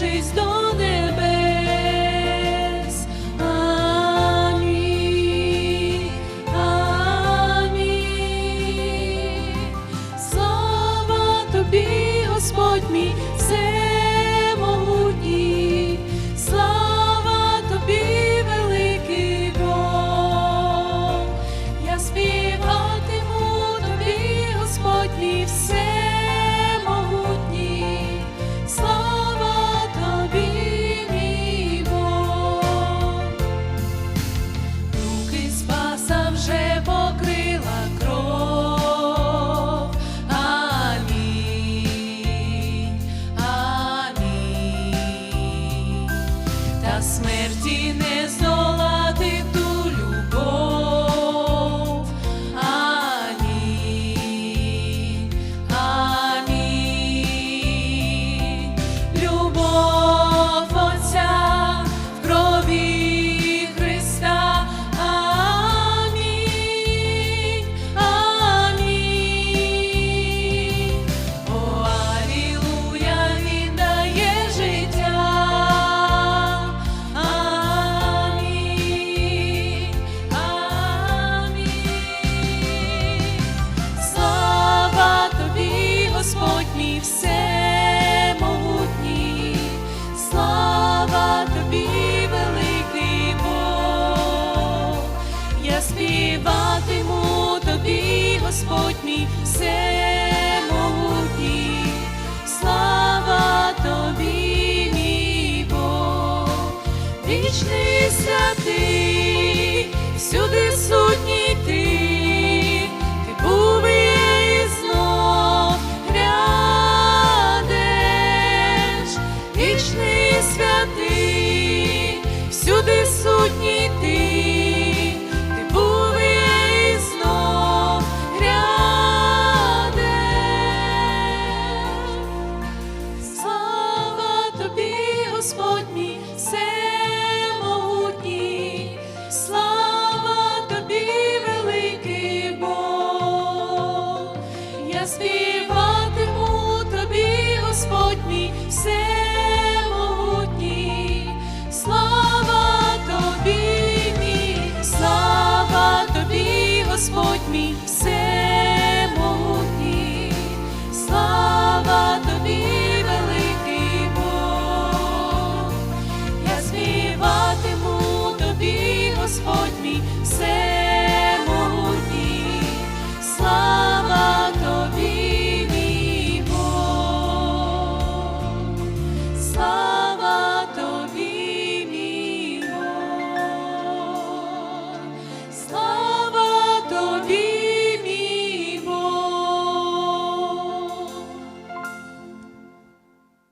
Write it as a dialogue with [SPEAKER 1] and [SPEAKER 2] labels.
[SPEAKER 1] піднявшись до небес. Амінь, амінь. Слава тобі, Господь мій, всемогутній, слава тобі, великий Бог, я спів. us. hogy me. Господь мій все.